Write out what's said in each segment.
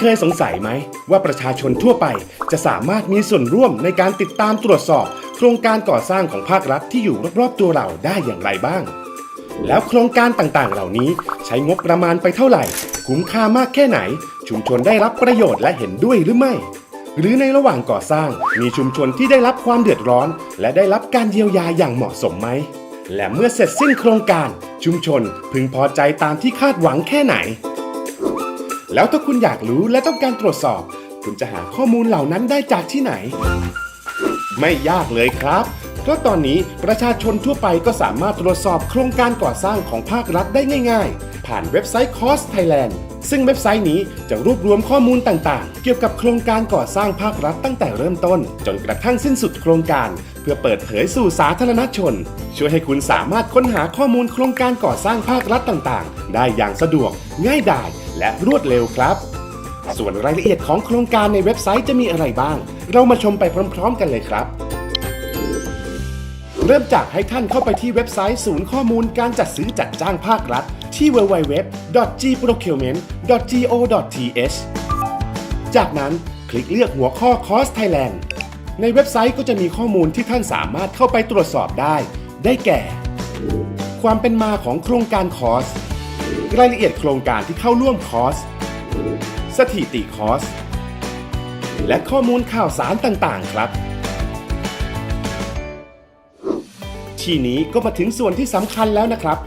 เคยสงสัยไหม ว่าประชาชนทั่วไปจะสามารถมีส่วนร่วมในการติดตามตรวจสอบ โครงการก่อสร้างของภาครัฐที่อยู่รอบๆตัวเราได้อย่างไรบ้าง แล้วโครงการต่างๆ เหล่านี้ใช้งบประมาณไปเท่าไหร่ คุ้มค่ามากแค่ไหน ชุมชนได้รับประโยชน์และเห็นด้วยหรือไม่ หรือในระหว่างก่อสร้างมีชุมชนที่ได้รับความเดือดร้อน และได้รับการเยียวยาอย่างเหมาะสมไหมและเมื่อเสร็จสิ้นโครงการ ชุมชนพึงพอใจตามที่คาดหวังแค่ไหน แล้วถ้าคุณอยากรู้และต้องการตรวจสอบ คุณจะหาข้อมูลเหล่านั้นได้จากที่ไหน ไม่ยากเลยครับ เพราะตอนนี้ประชาชนทั่วไปก็สามารถตรวจสอบโครงการก่อสร้างของภาครัฐได้ง่าย ๆ ผ่านเว็บไซต์ Cost Thailand ซึ่งเว็บไซต์นี้จะรวบรวมข้อมูลต่างๆ เกี่ยวกับโครงการก่อสร้างภาครัฐตั้งแต่เริ่มต้น จนกระทั่งสิ้นสุดโครงการ พื่อเปิดเผยสู่สาธารณชน ช่วยให้คุณสามารถค้นหาข้อมูลโครงการก่อสร้างภาครัฐต่างๆ ได้อย่างสะดวก ง่ายดาย และรวดเร็วครับ ส่วนรายละเอียดของโครงการในเว็บไซต์จะมีอะไรบ้าง เรามาชมไปพร้อม ๆ กันเลยครับ เริ่มจากให้ท่านเข้าไปที่เว็บไซต์ศูนย์ข้อมูลการจัดซื้อจัดจ้างภาครัฐ ที่ www.gprocurement.go.th จากนั้นคลิกเลือกหัวข้อ Cost Thailand ในเว็บไซต์ก็จะมีข้อมูลที่ท่านสามารถเข้าไปตรวจสอบได้ ได้แก่ ความเป็นมาของโครงการคอร์สรายละเอียดโครงการที่เข้าร่วมคอร์ส สถิติคอร์ส และข้อมูลข่าวสารต่างๆ ครับ ทีนี้ก็มาถึงส่วนที่สำคัญแล้วนะครับ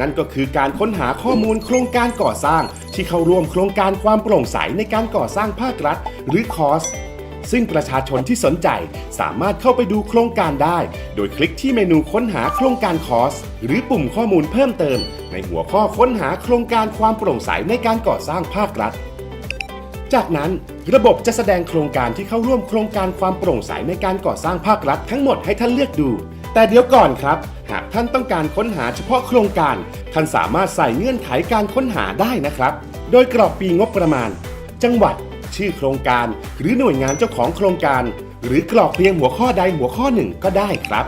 นั่นก็คือการค้นหาข้อมูลโครงการก่อสร้าง ที่เข้าร่วมโครงการความโปร่งใสในการก่อสร้างภาครัฐ หรือคอร์ส ซึ่งประชาชนที่สนใจสามารถเข้าไปดูโครงการได้ โดยคลิกที่เมนูค้นหาโครงการคอส หรือปุ่มข้อมูลเพิ่มเติม ในหัวข้อค้นหาโครงการความโปร่งใสในการก่อสร้างภาครัฐ จากนั้นระบบจะแสดงโครงการที่เข้าร่วมโครงการความโปร่งใสในการก่อสร้างภาครัฐทั้งหมดให้ท่านเลือกดู แต่เดี๋ยวก่อนครับ หากท่านต้องการค้นหาเฉพาะโครงการ ท่านสามารถใส่เงื่อนไขการค้นหาได้นะครับ โดยกรอกปีงบประมาณ จังหวัด ชื่อโครงการ หรือหน่วยงานเจ้าของโครงการ หรือกรอกเพียงหัวข้อใดหัวข้อหนึ่งก็ได้ครับ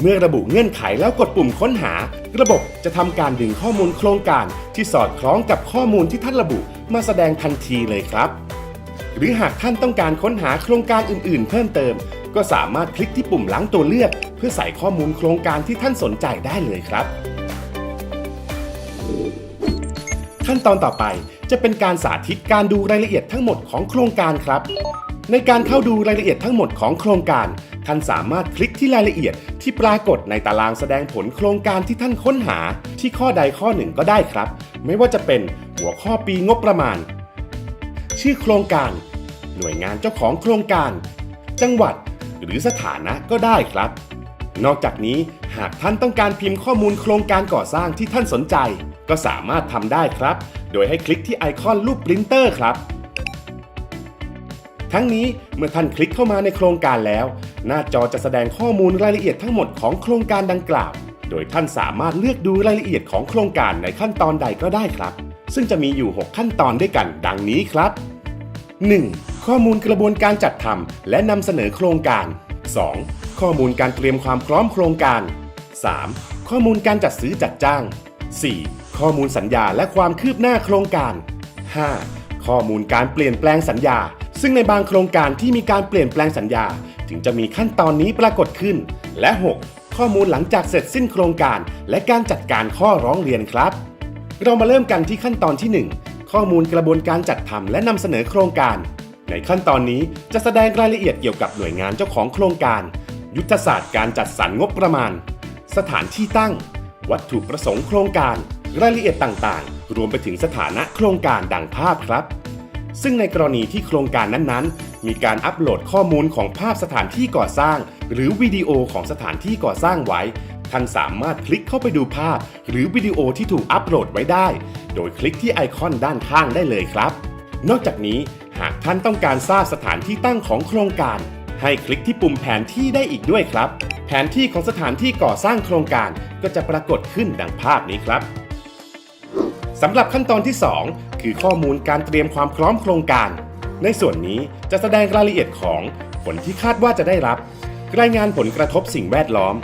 เมื่อระบุเงื่อนไขแล้วกดปุ่มค้นหา ระบบจะทำการดึงข้อมูลโครงการ ที่สอดคล้องกับข้อมูลที่ท่านระบุมาแสดงทันทีเลยครับ หรือหากท่านต้องการค้นหาโครงการอื่น ๆ เพิ่มเติม ก็สามารถคลิกที่ปุ่มหลังตัวเลือก เพื่อใส่ข้อมูลโครงการที่ท่านสนใจได้เลยครับขั้นตอนต่อไป จะเป็นการสาธิตการดูรายละเอียดทั้งหมดของโครงการครับ ในการเข้าดูรายละเอียดทั้งหมดของโครงการ ท่านสามารถคลิกที่รายละเอียดที่ปรากฏในตารางแสดงผลโครงการที่ท่านค้นหาที่ข้อใดข้อหนึ่งก็ได้ครับ ไม่ว่าจะเป็นหัวข้อปีงบประมาณ ชื่อโครงการ หน่วยงานเจ้าของโครงการ จังหวัดหรือสถานะก็ได้ครับ นอกจากนี้หากท่านต้องการพิมพ์ข้อมูลโครงการก่อสร้างที่ท่านสนใจ ก็สามารถทำได้ครับ โดยให้คลิกที่ไอคอนรูปปรินเตอร์ครับ ทั้งนี้เมื่อท่านคลิกเข้ามาในโครงการแล้ว หน้าจอจะแสดงข้อมูลรายละเอียดทั้งหมดของโครงการดังกล่าว โดยท่านสามารถเลือกดูรายละเอียดของโครงการในขั้นตอนใดก็ได้ครับ ซึ่งจะมีอยู่ 6 ขั้นตอนด้วยกันดังนี้ครับ 1. ข้อมูลกระบวนการจัดทำและนำเสนอโครงการ 2. ข้อมูลการเตรียมความพร้อมโครงการ 3. ข้อมูลการจัดซื้อจัดจ้าง 4. ข้อมูลสัญญาและความคืบหน้าโครงการ 5. ข้อมูลการเปลี่ยนแปลงสัญญา ซึ่งในบางโครงการที่มีการเปลี่ยนแปลงสัญญา ถึงจะมีขั้นตอนนี้ปรากฏขึ้น และ 6. ข้อมูลหลังจากเสร็จสิ้นโครงการ และการจัดการข้อร้องเรียนครับ เรามาเริ่มกันที่ขั้นตอนที่ 1 ข้อมูลกระบวนการจัดทำและนำเสนอโครงการ ในขั้นตอนนี้จะแสดงรายละเอียดเกี่ยวกับหน่วยงานเจ้าของโครงการ ยุทธศาสตร์การจัดสรรงบประมาณ สถานที่ตั้ง วัตถุประสงค์โครงการ รายละเอียดต่างๆ รวมไปถึงสถานะโครงการดังภาพครับ ซึ่งในกรณีที่โครงการนั้นๆ มีการอัปโหลดข้อมูลของภาพสถานที่ก่อสร้าง หรือวิดีโอของสถานที่ก่อสร้างไว้ ท่านสามารถคลิกเข้าไปดูภาพ หรือวิดีโอที่ถูกอัปโหลดไว้ได้ โดยคลิกที่ไอคอนด้านข้างได้เลยครับ นอกจากนี้หากท่านต้องการทราบสถานที่ตั้งของโครงการ ให้คลิกที่ปุ่มแผนที่ได้อีกด้วยครับ แผนที่ของสถานที่ก่อสร้างโครงการก็จะปรากฏขึ้นดังภาพนี้ครับ สำหรับขั้นตอนที่ 2 คือข้อมูลการเตรียมความพร้อมโครงการ ในส่วนนี้จะแสดงรายละเอียดของผลที่คาดว่าจะได้รับ รายงานผลกระทบสิ่งแวดล้อม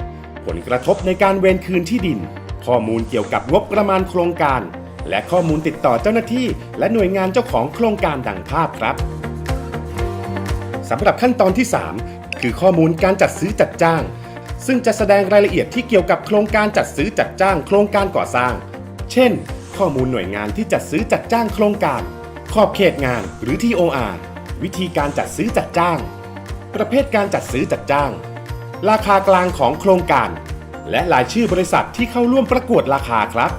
ผลกระทบในการเวนคืนที่ดิน ข้อมูลเกี่ยวกับงบประมาณโครงการ และข้อมูลติดต่อเจ้าหน้าที่ และหน่วยงานเจ้าของโครงการดังภาพครับสำหรับขั้นตอนที่ 3 คือข้อมูลการจัดซื้อจัดจ้าง ซึ่งจะแสดงรายละเอียดที่เกี่ยวกับโครงการจัดซื้อจัดจ้าง โครงการก่อสร้าง เช่น ข้อมูลหน่วยงานที่จัดซื้อจัดจ้างโครงการ ขอบเขตงานหรือ TOR วิธีการจัดซื้อจัดจ้าง ประเภทการจัดซื้อจัดจ้าง ราคากลางของโครงการ และรายชื่อบริษัทที่เข้าร่วมประกวดราคาครับ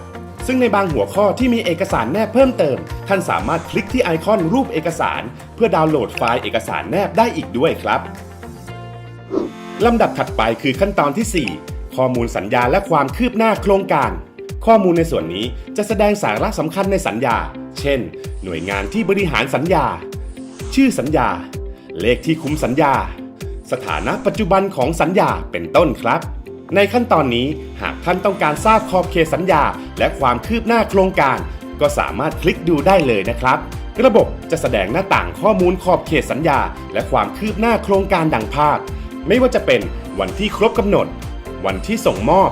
ซึ่งในบางหัวข้อที่มีเอกสารแนบเพิ่มเติม ท่านสามารถคลิกที่ไอคอนรูปเอกสาร เพื่อดาวน์โหลดไฟล์เอกสารแนบได้อีกด้วยครับลำดับถัดไปคือขั้นตอนที่ 4 ข้อมูลสัญญาและความคืบหน้าโครงการ ข้อมูลในส่วนนี้จะแสดงสาระสำคัญในสัญญา เช่น หน่วยงานที่บริหารสัญญา ชื่อสัญญา เลขที่คุ้มสัญญา สถานะปัจจุบันของสัญญาเป็นต้นครับ ในขั้นตอนนี้หากท่านต้องการทราบขอบเขตสัญญา และความคืบหน้าโครงการ ก็สามารถคลิกดูได้เลยนะครับ ระบบจะแสดงหน้าต่างข้อมูลขอบเขตสัญญา และความคืบหน้าโครงการดังภาพ ไม่ว่าจะเป็นวันที่ครบกำหนด วันที่ส่งมอบ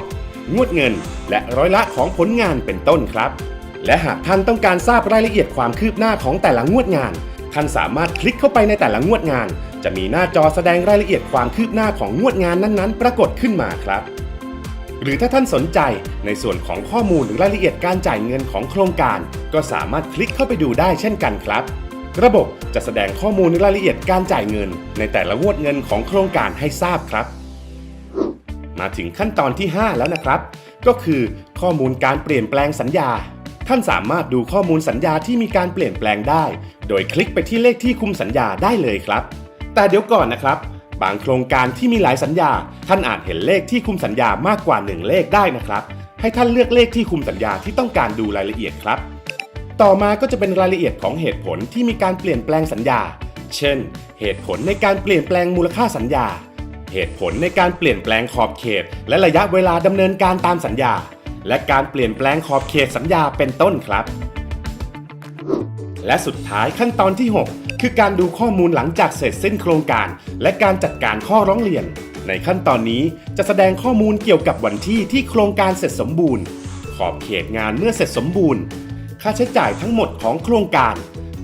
งวดเงิน และร้อยละของผลงานเป็นต้นครับ และหากท่านต้องการทราบรายละเอียดความคืบหน้าของแต่ละงวดงาน ท่านสามารถคลิกเข้าไปในแต่ละงวดงาน จะมีหน้าจอแสดงรายละเอียดความคืบหน้าของงวดงานนั้นๆ ปรากฏขึ้นมาครับหรือถ้าท่านสนใจในส่วนของข้อมูลหรือรายละเอียดการจ่ายเงินของโครงการ ก็สามารถคลิกเข้าไปดูได้เช่นกันครับ ระบบจะแสดงข้อมูลรายละเอียดการจ่ายเงิน ในแต่ละงวดเงินของโครงการให้ทราบครับ มาถึงขั้นตอนที่ 5 แล้วนะครับ ก็คือข้อมูลการเปลี่ยนแปลงสัญญา ท่านสามารถดูข้อมูลสัญญาที่มีการเปลี่ยนแปลงได้ โดยคลิกไปที่เลขที่คุมสัญญาได้เลยครับ แต่เดี๋ยวก่อนนะครับ บางโครงการที่มีหลายสัญญา ท่านอาจเห็นเลขที่คุมสัญญามากกว่า 1 เลขได้นะครับ ให้ท่านเลือกเลขที่คุมสัญญาที่ต้องการดูรายละเอียดครับ ต่อมาก็จะเป็นรายละเอียดของเหตุผลที่มีการเปลี่ยนแปลงสัญญา เช่น เหตุผลในการเปลี่ยนแปลงมูลค่าสัญญา เหตุผลในการเปลี่ยนแปลงขอบเขต และระยะเวลาดำเนินการตามสัญญา และการเปลี่ยนแปลงขอบเขตสัญญาเป็นต้นครับ และสุดท้ายขั้นตอนที่ 6 คือการดูข้อมูลหลังจากเสร็จสิ้นโครงการ และการจัดการข้อร้องเรียน ในขั้นตอนนี้จะแสดงข้อมูลเกี่ยวกับวันที่ที่โครงการเสร็จสมบูรณ์ ขอบเขตงานเมื่อเสร็จสมบูรณ์ ค่าใช้จ่ายทั้งหมดของโครงการ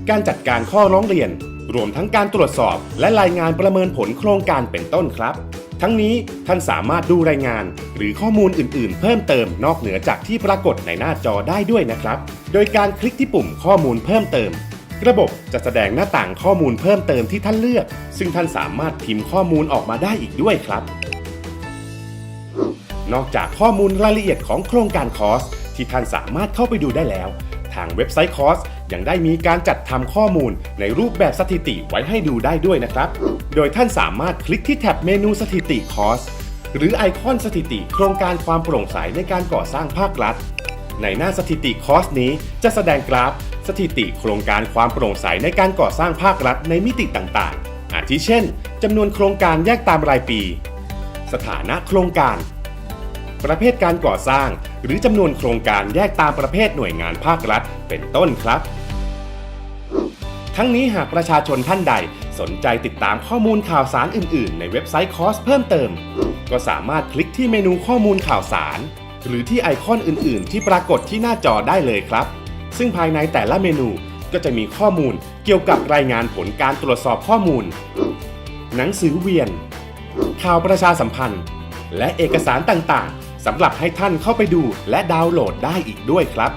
การจัดการข้อร้องเรียน รวมทั้งการตรวจสอบ และรายงานประเมินผลโครงการเป็นต้นครับ ทั้งนี้ท่านสามารถดูรายงาน หรือข้อมูลอื่นๆ เพิ่มเติมนอกเหนือจากที่ปรากฏในหน้าจอได้ด้วยนะครับ โดยการคลิกที่ปุ่มข้อมูลเพิ่มเติม ระบบจะแสดงหน้าต่างข้อมูลเพิ่มเติมที่ท่านเลือก ซึ่งท่านสามารถพิมพ์ข้อมูลออกมาได้อีกด้วยครับ นอกจากข้อมูลรายละเอียดของโครงการคอร์สที่ท่านสามารถเข้าไปดูได้แล้ว ทางเว็บไซต์คอร์สยังได้มีการจัดทำข้อมูลในรูปแบบสถิติไว้ให้ดูได้ด้วยนะครับ โดยท่านสามารถคลิกที่แท็บเมนูสถิติคอร์สหรือไอคอนสถิติโครงการความโปร่งใสในการก่อสร้างภาครัฐ ในหน้าสถิติคอร์สนี้จะแสดงกราฟ สถิติโครงการความโปร่งใสในการก่อสร้างภาครัฐในมิติต่างๆ อาทิเช่นจำนวนโครงการแยกตามรายปี สถานะโครงการ ประเภทการก่อสร้าง หรือจำนวนโครงการแยกตามประเภทหน่วยงานภาครัฐ เป็นต้นครับ ทั้งนี้หากประชาชนท่านใดสนใจติดตามข้อมูลข่าวสารอื่น ๆ ในเว็บไซต์คอสเพิ่มเติม ก็สามารถคลิกที่เมนูข้อมูลข่าวสาร หรือที่ไอคอนอื่น ๆ ที่ปรากฏที่หน้าจอได้เลยครับ ซึ่งภายในแต่ละเมนูก็จะมีข้อมูลเกี่ยวกับรายงานผลการตรวจสอบข้อมูล หนังสือเวียน ข่าวประชาสัมพันธ์ และเอกสารต่าง ๆ สำหรับให้ท่านเข้าไปดูและดาวน์โหลดได้อีกด้วยครับ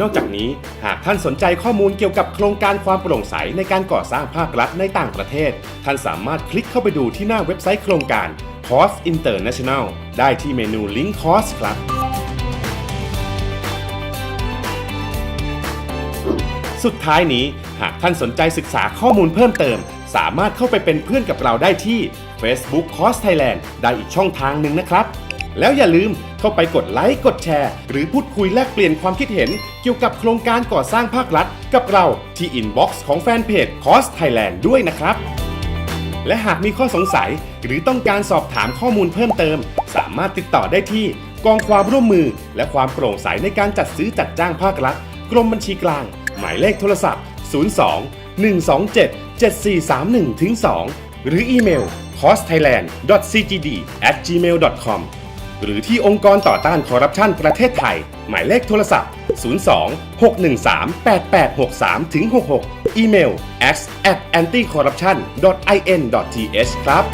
นอกจากนี้หากท่านสนใจข้อมูลเกี่ยวกับโครงการความโปร่งใสในการก่อสร้างภาครัฐในต่างประเทศ ท่านสามารถคลิกเข้าไปดูที่หน้าเว็บไซต์โครงการ c o s International ได้ที่เมนู Link Cost ครับ สุดท้ายนี้หากท่านสนใจศึกษาข้อมูลเพิ่มเติม สามารถเข้าไปเป็นเพื่อนกับเราได้ที่ Facebook c o s Thailand ได้อีกช่องทางหนึ่งนะครับ แล้วอย่าลืมเข้าไปกดไลค์กดแชร์ หรือพูดคุยแลกเปลี่ยนความคิดเห็น เกี่ยวกับโครงการก่อสร้างภาครัฐ กับเราที่อินบ็อกซ์ของแฟนเพจ Cost Thailand ด้วยนะครับ และหากมีข้อสงสัยหรือต้องการสอบถามข้อมูลเพิ่มเติม สามารถติดต่อได้ที่กองความร่วมมือ และความโปร่งใสในการจัดซื้อจัดจ้างภาครัฐ กรมบัญชีกลาง หมายเลขโทรศัพท์ 02 127 7431 2 หรืออีเมล costthailand.cgd@gmail.com หรือที่องค์กรต่อต้านคอร์รัปชันประเทศไทย หมายเลขโทรศัพท์ 02 613 8863 ถึง 66 อีเมล x at anticorruption in th ครับ